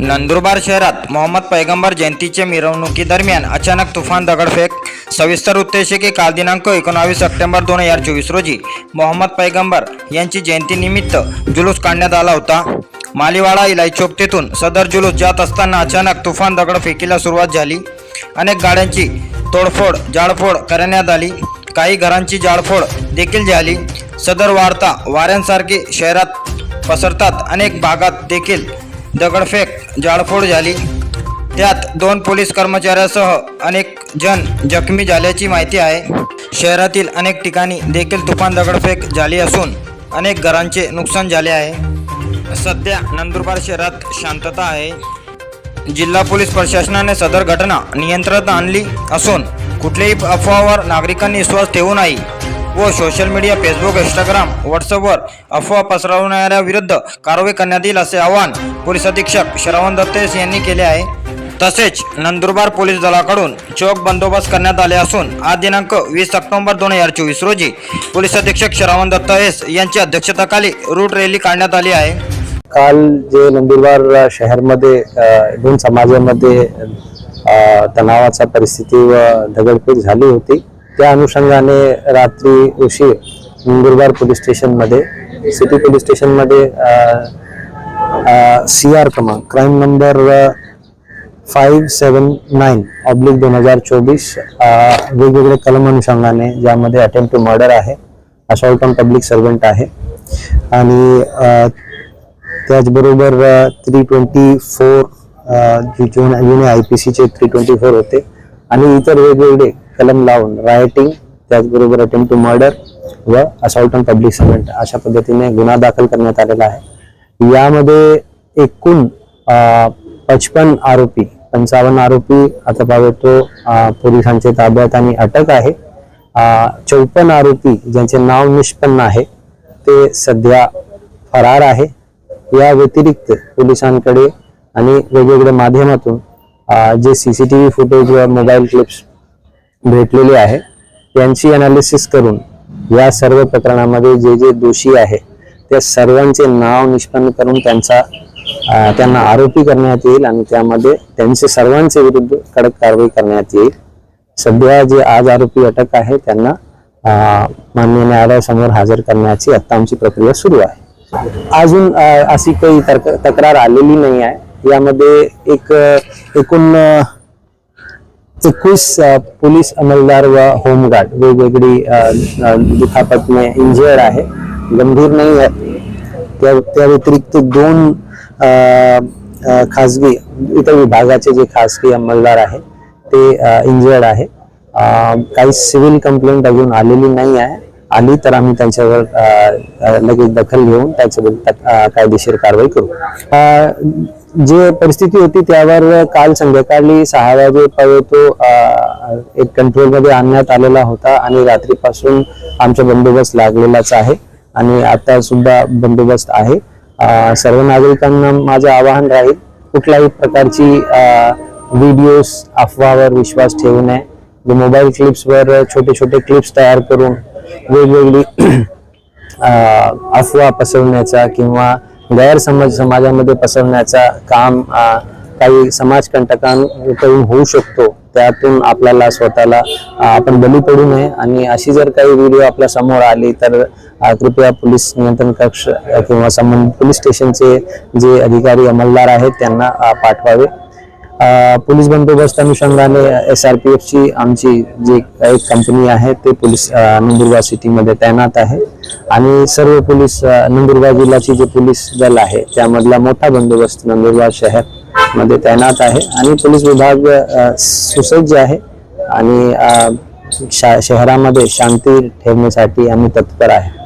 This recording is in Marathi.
नंदुरबार शहरात मोहम्मद पैगंबर जयंतीच्या मिरवणुकीदरम्यान अचानक तुफान दगडफेक सविस्तर उद्देश की काल दिनांक एकोणावीस सप्टेंबर दोन हजार चोवीस रोजी मोहम्मद पैगंबर यांची जयंतीनिमित्त जुलूस काढण्यात आला होता. मालीवाडा इलाई चौक तेथून सदर जुलूस जात असताना अचानक तुफान दगडफेकीला सुरुवात झाली. अनेक गाड्यांची तोडफोड जाळफोड करण्यात आली. काही घरांची जाळफोड देखील झाली. सदर वार्ता वाऱ्यांसारखी शहरात पसरतात. अनेक भागात देखील दगडफेक जाळफोड झाली. त्यात दोन पोलीस कर्मचाऱ्यासह अनेक जण जखमी झाल्याची माहिती आहे. शहरातील अनेक ठिकाणी देखील तुफान दगडफेक झाली असून अनेक घरांचे नुकसान झाले आहे. सध्या नंदुरबार शहरात शांतता आहे. जिल्हा पोलीस प्रशासनाने सदर घटना नियंत्रणात आणली असून कुठल्याही अफवावर नागरिकांनी विश्वास ठेवू नये. व सोशल मीडिया फेसबुक इंस्टाग्राम व्हॉट्सअपवर अफवा पसरवणाऱ्या विरुद्ध कारवाई करण्यात येईल असे आवाहन पोलीस अधीक्षक श्रवण दत्तेस यांनी केले आहे. तसेच नंदुरबार पोलीस दलाकडून चोख बंदोबस्त करण्यात आले असून आज दिनांक वीस ऑक्टोबर दोन हजार चोवीस रोजी पोलीस अधीक्षक श्रावण दत्त एस यांच्या अध्यक्षतेखाली रूट रॅली काढण्यात आली आहे. काल जे नंदुरबार शहरमध्ये दोन समाजामध्ये तणावाचा परिस्थिती व दगडफेक झाली होती. त्या अनुषंगाने रात्री उशीर नंदुरबार पोलीस स्टेशनमध्ये सिटी पोलीस स्टेशनमध्ये सी आर क्रमांक crime number five seven nine oblique दोन हजार चोवीस वेगवेगळे कलम अनुषंगाने ज्यामध्ये अटेम्प्ट टू मर्डर आहे असॉल्ट ऑन पब्लिक सर्वंट आहे. आणि त्याचबरोबर थ्री ट्वेंटी फोर जुने जुने आय पी सीचे थ्री ट्वेंटी फोर होते. आणि इतर वेगवेगळे कलम लावून रायटिंग त्याचबरोबर अटेम्प्ट टू मर्डर व असॉल्ट ऑन पब्लिक सर्वंट अशा पद्धतीने गुन्हा दाखल करण्यात आलेला आहे. यामध्ये एकूण पचपन आरोपी पंचावन्न आरोपी आता पाहतो पोलिसांच्या ताब्यात आणि अटक आहे. चौपन्न आरोपी ज्यांचे नाव निष्पन्न आहे ते सध्या फरार आहे. या व्यतिरिक्त पोलिसांकडे आणि वेगवेगळ्या माध्यमातून जे C C T V footage व मोबाईल क्लिप्स भेटलेली आहे. त्यांची अनालिसिस करून या सर्व प्रकरणामध्ये जे जे दोषी आहे त्या सर्वांचे नाव निष्पन्न करून त्यांचा त्यांना आरोपी करण्यात येईल आणि त्यामध्ये त्यांचे सर्वांचे विरुद्ध कडक कारवाई करण्यात येईल. सध्या जे आज आरोपी अटक आहे त्यांना मान्य न्यायालयासमोर हजर करण्याची आत्ता आमची प्रक्रिया सुरू आहे. अजून अशी काही तक्रार आलेली नाही आहे. यामध्ये एक एकूण एकवीस पोलीस अंमलदार व होमगार्ड वेगवेगळी दुखापतने इंजिअर्ड आहे. गंभीर नाही आहे. त्या त्या व्यतिरिक्त दोन खासगी इतर विभागाचे जे खासगी अंमलदार आहे ते इंजिअर्ड आहे. काही सिव्हिल कंप्लेंट अजून आलेली नाही आहे. आली तर आम्ही त्यांच्यावर लगेच दखल घेऊन त्याच्याबद्दल कायदेशीर कारवाई करू. जे परिस्थिती होती त्यावर काल संध्याकाळी सहा वाजेपर्यंत तो एक कंट्रोलमध्ये आणण्यात आलेला होता आणि रात्रीपासून आमचा बंदोबस्त लागलेलाच आहे आणि आता सुद्धा बंदोबस्त आहे. सर्व नागरिकांना माझं आवाहन राहील कुठल्याही प्रकारची व्हिडिओज अफवावर विश्वास ठेवू नये. जे मोबाईल क्लिप्सवर छोटे छोटे क्लिप्स तयार करून वेगवेगळी अफवा पसरवण्याचा किंवा गैरसमज समाजामध्ये पसरण्याचा काम काही समाजकंटकांकडून होऊ शकतो. त्यातून आपल्याला स्वतःला आपण बली पडू नये. आणि अशी जर काही व्हिडिओ आपल्यासमोर आली तर कृपया पोलीस नियंत्रण कक्ष किंवा संबंधित पोलीस स्टेशनचे जे अधिकारी अंमलदार आहेत त्यांना पाठवावे. पोलीस बंदोबस्त अनुषंगाने एस आर पी एफची आमची जी एक कंपनी आहे ते पोलीस नंदुरबार सिटीमध्ये तैनात आहे. आणि सर्व पोलीस नंदुरबार जिल्ह्याची जे पोलीस दल आहे त्यामधला मोठा बंदोबस्त नंदुरबार शहरमध्ये तैनात आहे. आणि पोलीस विभाग सुसज्ज आहे आणि शा- शहरामध्ये शांती ठेवण्यासाठी आम्ही तत्पर आहे.